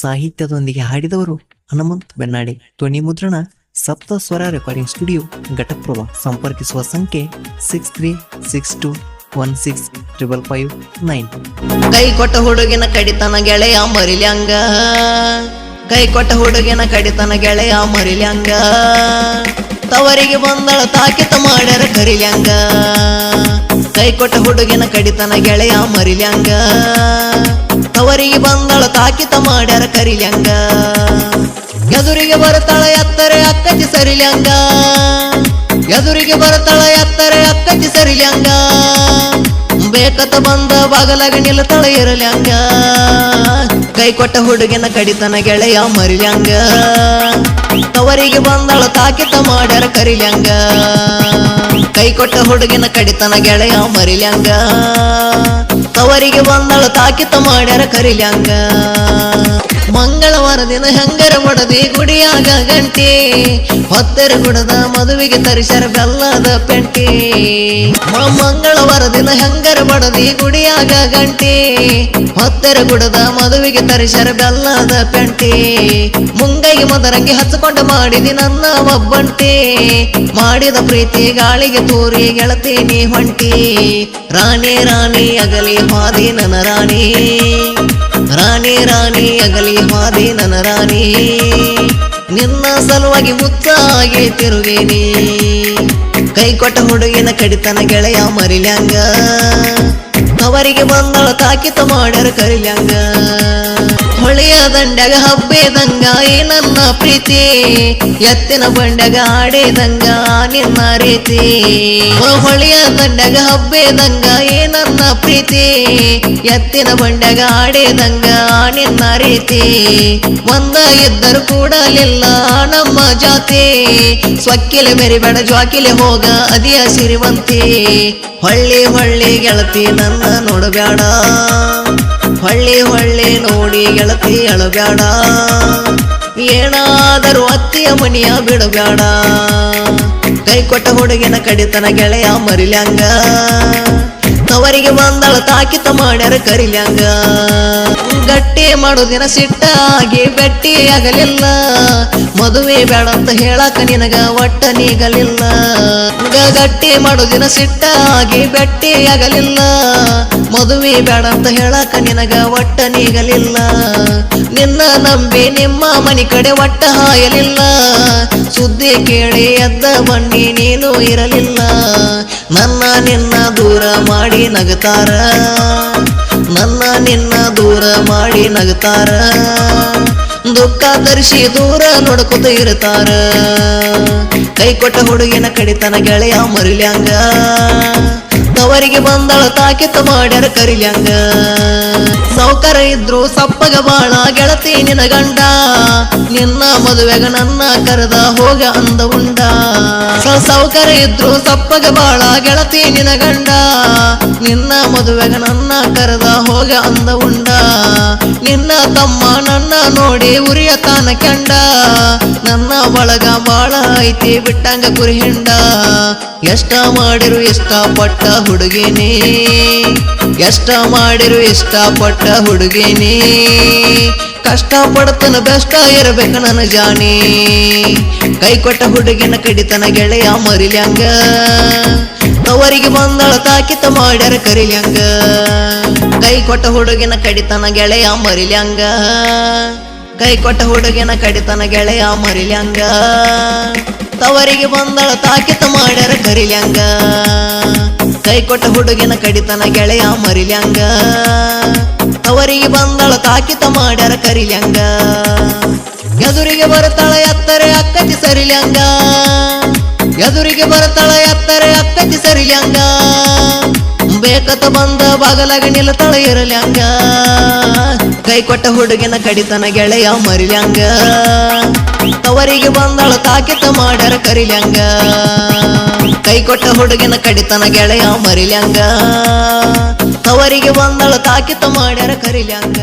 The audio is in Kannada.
ಸಾಹಿತ್ಯದೊಂದಿಗೆ ಹಾಡಿದವರು ಹನುಮಂತ್ ಬೆನ್ನಾಡಿ. ಧ್ವನಿ ಮುದ್ರಣ ಸಪ್ತ ಸ್ವರ ರೆಕಾರ್ಡಿಂಗ್ ಸ್ಟುಡಿಯೋ ಘಟಪ್ರಭ. ಸಂಪರ್ಕಿಸುವ ಸಂಖ್ಯೆ six three six two one six triple five nine ಕೈ ಕೊಟ್ಟ ಹುಡುಗಿನ ಕಡಿತನ ಗೆಳೆಯ ಮರಿಲ್ಯಾಂಗ. ಕೈ ಕೊಟ್ಟ ಹುಡುಗಿನ ಕಡಿತನ ಗೆಳೆಯ ಮರಿಲ್ಯಾಂಗ. ತವರಿಗೆ ಬಂದಳ ತಾಕಿತ ಮಾಡ್ಯಾರ ಕರಿಲ್ಯಾಂಗ. ಕೈ ಕೊಟ್ಟ ಹುಡುಗಿನ ಕಡಿತನ ಗೆಳೆಯ ಮರಿಲ್ಯಾಂಗ. ತವರಿಗೆ ಬಂದಳ ತಾಕಿತ ಮಾಡ್ಯಾರ ಕರಿಲ್ಯಂಗ. ಎದುರಿಗೆ ಬರುತ್ತಾಳ ಎತ್ತರೆ ಅಕ್ಕಚಿ ಸರಿಲ್ಯಂಗ. ಎದುರಿಗೆ ಬರುತ್ತಾಳ ಎತ್ತರೆ ಅಕ್ಕಚಿ ಸರಿಲ್ಯಂಗ. ಬೇಕತ ಬಂದ ಬಾಗಲಾಗ ನಿಲ್ತಾಳ ಇರಲ್ಯಂಗ. ಕೈ ಕೊಟ್ಟ ಹುಡುಗಿನ ಕಡಿತನ ಗೆಳೆಯ ಮರಿಲ್ಯಂಗ. ತವರಿಗೆ ಬಂದಳ ತಾಕಿತ ಮಾಡ್ಯಾರ ಕರಿಲ್ಯಂಗ. ಕೈ ಕೊಟ್ಟ ಹುಡುಗಿನ ಕಡಿತನ ಗೆಳೆಯ ಮರಿಲ್ಯಾಂಗ. ತವರಿಗೆ ಬಂದಳ ತಾಕಿತ ಮಾಡ್ಯಾರ ಕರಿಲ್ಯಾಂಗ ಮಂಗಳವಾರ ದಿನ ಹೆಂಗರ ಮಡದಿ ಗುಡಿಯಾಗ ಗಂಟೆ. ಹೊತ್ತರ ಗುಡದ ಮದುವೆಗೆ ತರಿಸರ ಬೆಲ್ಲದ ಪೆಂಟಿ. ಮಂಗಳವಾರ ದಿನ ಹೆಂಗರ ಮಡದಿ ಗುಡಿಯಾಗ ಗಂಟೆ. ಹೊತ್ತರ ಗುಡದ ಮದುವೆಗೆ ತರಿಸರ ಬೆಲ್ಲದ ಪೆಂಟಿ. ಮುಂಗೈಗೆ ಮದರಂಗಿ ಹಚ್ಚಿಕೊಂಡು ಮಾಡಿದಿ ನನ್ನ ಒಬ್ಬಂಟಿ. ಮಾಡಿದ ಪ್ರೀತಿ ಗಾಳಿಗೆ ತೂರಿ ಗೆಳತೀನಿ ಹೊಂಟಿ. ರಾಣಿ ರಾಣಿ ಅಗಲಿ ಹಾದಿ ನನ್ನ ರಾಣಿ. ರಾಣಿ ರಾಣಿ, ಅಗಲಿ ಮಾದಿ ನನ್ನ ರಾಣಿ. ನಿನ್ನ ಸಲುವಾಗಿ ಮುತ್ತಾಗಿ ತಿರುಗೇನಿ ಕೈ ಕೊಟ್ಟ ಹುಡುಗಿನ ಕಡಿತನ ಗೆಳೆಯ ಮರಿಲ್ಯಾಂಗ. ಅವರಿಗೆ ಬಂದಳ ತಾಕಿತ ಮಾಡ್ಯಾರ ಕರಿಲ್ಯಾಂಗ. ಹೊಳೆಯ ದಂಡ್ಯಾಗ ಹಬ್ಬೇದಂಗ, ಏ ನನ್ನ ಪ್ರೀತಿ. ಎತ್ತಿನ ಬಂಡ್ಯಾಗ ಆಡೇದಂಗ, ನಿನ್ನ ರೀತಿ. ಹೊಳೆಯ ದಂಡ್ಯಾಗ ಹಬ್ಬೇದಂಗ, ಏ ನನ್ನ ಪ್ರೀತಿ. ಎತ್ತಿನ ಬಂಡ್ಯಾಗ ಆಡೇದಂಗ, ನಿನ್ನ ರೀತಿ. ಒಂದ ಇದ್ದರು ಕೂಡಲಿಲ್ಲ ನಮ್ಮ ಜಾತಿ. ಸ್ವಕ್ಕಿಲೆ ಮೆರಿಬೇಡ, ಜ್ವಾಕಿಲೆ ಹೋಗ, ಅದಿಯ ಸಿರಿವಂತಿ. ಹೊಳ್ಳಿ ಹೊಳ್ಳಿ ಗೆಳತಿ, ನನ್ನ ನೋಡಬೇಡ ಹೊಳ್ಳಿ ಹೊಳ್ಳಿ ನೋಡಿ ಗೆಳತಿ ಅಳಬೇಡ ಏನಾದರೂ ಅತ್ತಿಯ ಮನಿಯ ಬಿಡಬೇಡ ಕೈ ಕೊಟ್ಟ ಹುಡುಗಿನ ಕಡಿತನ ಗೆಳೆಯ ಮರಿಲ್ಯಾಂಗ. ತವರಿಗೆ ಬಂದಳ ತಾಕಿತ ಮಾಡ್ಯಾರ ಕರಿಲ್ಯಾಂಗ. ಗಟ್ಟಿ ಮಾಡೋದಿನ ಸಿಟ್ಟಾಗಿ ಬೆಟ್ಟಿ ಆಗಲಿಲ್ಲ. ಮದುವೆ ಬೇಡ ಅಂತ ಹೇಳಕ ನಿನಗ ಒಟ್ಟ ನೀಗಲಿಲ್ಲ. ಗಟ್ಟಿ ಮಾಡೋದಿನ ಸಿಟ್ಟಾಗಿ ಬೆಟ್ಟಿ ಆಗಲಿಲ್ಲ. ಮದುವೆ ಬೇಡ ಅಂತ ಹೇಳಕ ನಿನಗ ಒಟ್ಟ ನೀಗಲಿಲ್ಲ. ನಿನ್ನ ನಂಬಿ ನಿಮ್ಮ ಮನಿ ಕಡೆ ಒಟ್ಟ ಹಾಯಲಿಲ್ಲ. ಸುದ್ದಿ ಕೇಳಿ ಎದ್ದ ಬಂಡಿ ನೀನು ಇರಲಿಲ್ಲ. ನನ್ನ ನಿನ್ನ ದೂರ ಮಾಡಿ ನಗತಾರ. ನನ್ನ ನಿನ್ನ ದೂರ ಮಾಡಿ ನಗತಾರ. ದುಃಖ ತರಿಸಿ ದೂರ ನೋಡ್ಕೊತ ಇರ್ತಾರ. ಕೈ ಕೊಟ್ಟ ಹುಡುಗಿನ ಕಡಿತನ ಗೆಳೆಯ ಮರಿಲ್ಯಾಂಗ ತವರಿಗೆ ಬಂದಳ ತಾಕಿತ ಮಾಡ್ಯಾರ ಕರಿಲ್ಯಾಂಗ. ಸೌಕರ ಇದ್ರು ಸಪ್ಪಗ ಬಾಳ ಗೆಳತಿ ನಿನ ಗಂಡ. ನಿನ್ನ ಮದುವೆಗ ನನ್ನ ಕರೆದ ಹೋಗ ಅಂದ ಉಂಡ. ಸೌಕರ ಇದ್ರು ಸಪ್ಪಗ ಬಾಳ ಗೆಳತಿ ನಿನ ಗಂಡ. ನಿನ್ನ ಮದುವೆಗ ನನ್ನ ಕರೆದ ಹೋಗ ಅಂದ ಉಂಡ. ನಿನ್ನ ತಮ್ಮ ನನ್ನ ನೋಡಿ ಉರಿಯ ತಾನ ಕೆಂಡ. ನನ್ನ ಬಳಗ ಬಾಳ ಐತಿ ಬಿಟ್ಟಂಗ ಕುರಿ ಹಿಂಡ. ಎಷ್ಟ ಮಾಡಿರು ಇಷ್ಟ ಪಟ್ಟ ಹುಡುಗಿನಿ? ಎಷ್ಟ ಮಾಡಿರು ಇಷ್ಟ ಪಟ್ಟ ಹುಡುಗಿನಿ? ಕಷ್ಟ ಪಡ್ತನ ಬೆಷ್ಟ ಇರಬೇಕ ನನ್ನ ಜಾನಿ ಕೈ ಕೊಟ್ಟ ಹುಡುಗಿನ ಕಡಿತನ ಗೆಳೆಯ ಮರಿಲ್ಯಾಂಗ. ಅವರಿಗೆ ಬಂದಳ ತಾಕಿತ ಮಾಡ್ಯಾರ ಕರಿಲ್ಯಾಂಗ. ಕೈ ಕೊಟ್ಟ ಹುಡುಗಿನ ಕಡಿತನ ಗೆಳೆಯ ಮರಿಲ್ಯಾಂಗ. ಕೈ ಕೊಟ್ಟ ಹುಡುಗಿನ ಕಡಿತನ ಗೆಳೆಯ ಮರಿಲ್ಯಾಂಗ. ತವರಿಗೆ ಬಂದಳ ತಾಕಿತ ಮಾಡ್ಯಾರ ಕರಿಲ್ಯಾಂಗ. ಕೈ ಕೊಟ್ಟ ಹುಡುಗಿನ ಕಡಿತನ ಗೆಳೆಯ ಮರಿಲ್ಯಾಂಗ. ತವರಿಗೆ ಬಂದಳ ತಾಕಿತ ಮಾಡ್ಯಾರ ಕರಿಲ್ಯಾಂಗ. ಎದುರಿಗೆ ಬರುತ್ತಾಳ ಎತ್ತರೆ ಅಕ್ಕತಿ ಸರಿಲ್ಯಾಂಗ. ಎದುರಿಗೆ ಬರುತ್ತಾಳ ಬಂದ ಬಾಗಲಾಗಿ ನಿಲ್ತಾಳ ಇರಲ್ಯಾಂಗ ಕೈ ಕೊಟ್ಟ ಹುಡುಗಿನ ಕಡಿತನ ಗೆಳೆಯ ಮರಿಲ್ಯಾಂಗ. ತವರಿಗೆ ಬಂದಳ ತಾಕಿತ ಮಾಡ್ಯಾರ ಕರಿಲ್ಯಾಂಗ. ಕೈ ಕೊಟ್ಟ ಹುಡುಗಿನ ಕಡಿತನ ಗೆಳೆಯ ಮರಿಲ್ಯಾಂಗ. ತವರಿಗೆ ಬಂದಳ ತಾಕಿತ ಮಾಡ್ಯಾರ ಕರಿಲ್ಯಾಂಗ.